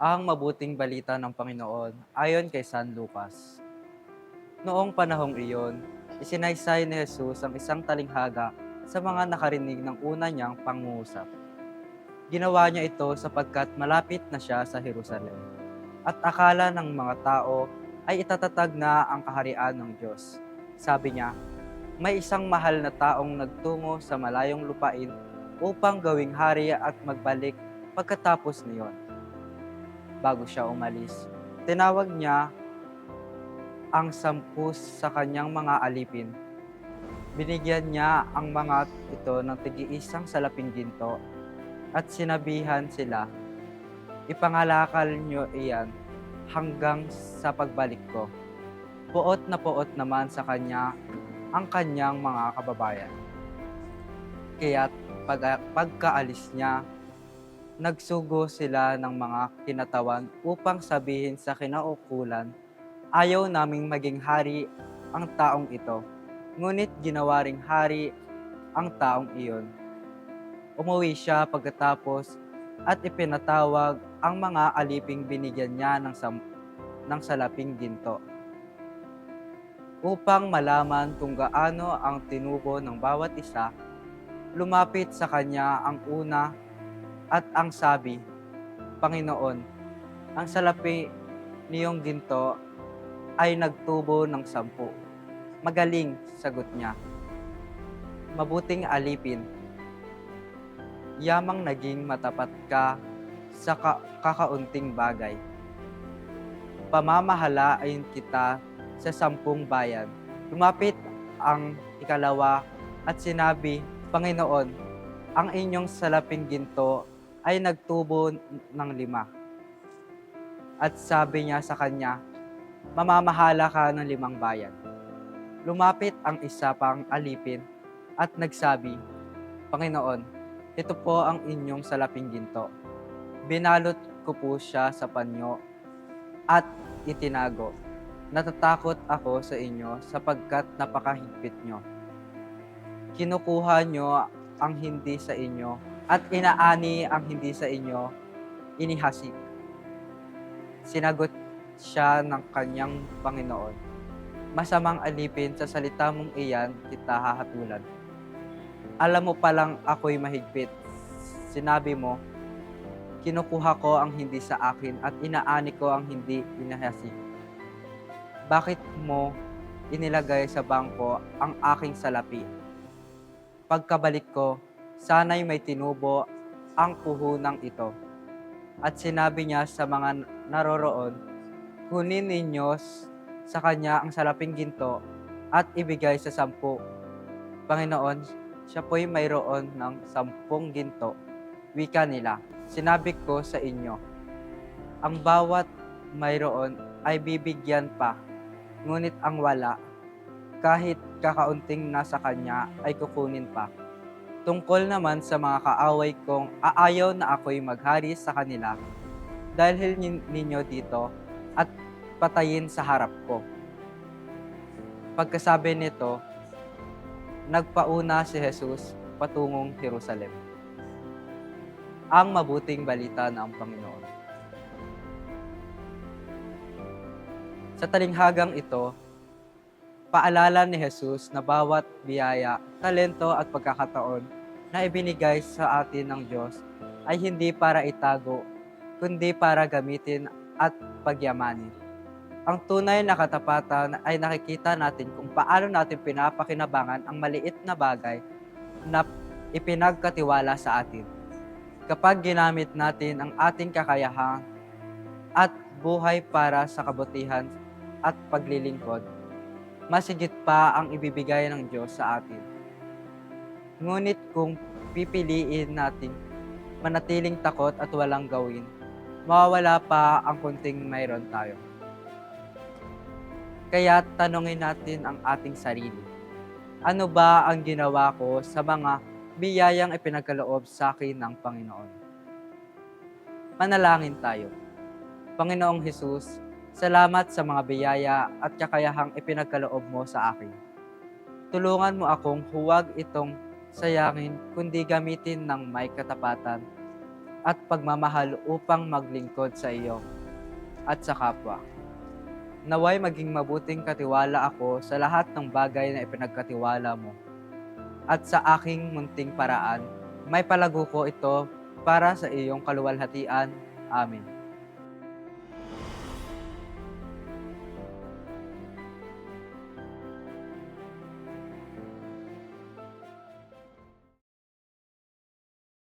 Ang mabuting balita ng Panginoon ayon kay San Lucas. Noong panahong iyon, isinaysay ni Jesus ang isang talinghaga sa mga nakarinig ng una niyang pangungusap. Ginawa niya ito sapagkat malapit na siya sa Jerusalem. At akala ng mga tao ay itatatag na ang kaharian ng Diyos. Sabi niya, may isang mahal na taong nagtungo sa malayong lupain upang gawing hari at magbalik pagkatapos niyon. Bago siya umalis, tinawag niya ang sampu sa kanyang mga alipin. Binigyan niya ang mga ito ng tigi-isang salaping ginto at sinabihan sila, Ipangalakal niyo iyan hanggang sa pagbalik ko. Puot na puot naman sa kanya ang kanyang mga kababayan. Kaya pag, pagkaalis niya, nagsugo sila ng mga kinatawan upang sabihin sa kinaukulan, ayaw naming maging hari ang taong ito. Ngunit ginawa ring hari ang taong iyon. Umuwi siya pagkatapos at ipinatawag ang mga aliping binigyan niya ng, sam- ng salaping ginto upang malaman kung gaano ang tinubo ng bawat isa, lumapit sa kanya ang una at ang sabi, Panginoon, ang salapi niyong ginto ay nagtubo ng sampu. Magaling, sagot niya. Mabuting alipin. Yamang naging matapat ka sa ka- kakaunting bagay. Pamamahalain kita sa sampung bayan. Lumapit ang ikalawa at sinabi, Panginoon, ang inyong salaping ginto ay nagtubo ng lima. At sabi niya sa kanya, mamamahala ka ng limang bayan. Lumapit ang isa pang alipin at nagsabi, Panginoon, ito po ang inyong salaping ginto. Binalot ko po siya sa panyo at itinago. Natatakot ako sa inyo sapagkat napakahigpit nyo. Kinukuha nyo ang hindi sa inyo at inaani ang hindi sa inyo, inihasik. Sinagot siya ng kanyang Panginoon. Masamang alipin sa salita mong iyan kita hahatulan. Alam mo palang ako'y mahigpit. Sinabi mo, kinukuha ko ang hindi sa akin at inaani ko ang hindi inahasik. Bakit mo inilagay sa bangko ang aking salapi? Pagkabalik ko, sana'y may tinubo ang puhunang ito. At sinabi niya sa mga naroroon, kunin ninyo sa kanya ang salaping ginto at ibigay sa sampu. Panginoon, siya po'y mayroon ng sampung ginto. Wika nila, sinabi ko sa inyo, ang bawat mayroon ay bibigyan pa, ngunit ang wala, kahit kakaunting nasa kanya ay kukunin pa. Tungkol naman sa mga kaaway kong aayaw na ako'y maghari sa kanila, dahil nin- ninyo dito at patayin sa harap ko. Pagkasabi nito, nagpauna si Jesus patungong Jerusalem. Ang mabuting balita ng Panginoon. Sa talinghagang ito, paalala ni Jesus na bawat biyaya, talento at pagkakataon na ibinigay sa atin ng Diyos ay hindi para itago, kundi para gamitin at pagyamanin. Ang tunay na katapatan ay nakikita natin kung paano natin pinapakinabangan ang maliit na bagay na ipinagkatiwala sa atin. Kapag ginamit natin ang ating kakayahan at buhay para sa kabutihan at paglilingkod, masigit pa ang ibibigay ng Diyos sa atin. Ngunit kung pipiliin natin manatiling takot at walang gawin, mawawala pa ang kunting mayroon tayo. Kaya tanungin natin ang ating sarili. Ano ba ang ginawa ko sa mga biyayang ipinagkaloob sa akin ng Panginoon? Manalangin tayo. Panginoong Hesus, salamat sa mga biyaya at kakayahang ipinagkaloob mo sa akin. Tulungan mo akong huwag itong sayangin kundi gamitin ng may katapatan at pagmamahal upang maglingkod sa iyo at sa kapwa. Naway maging mabuting katiwala ako sa lahat ng bagay na ipinagkatiwala mo. At sa aking munting paraan, may palago ko ito para sa iyong kaluwalhatian. Amen.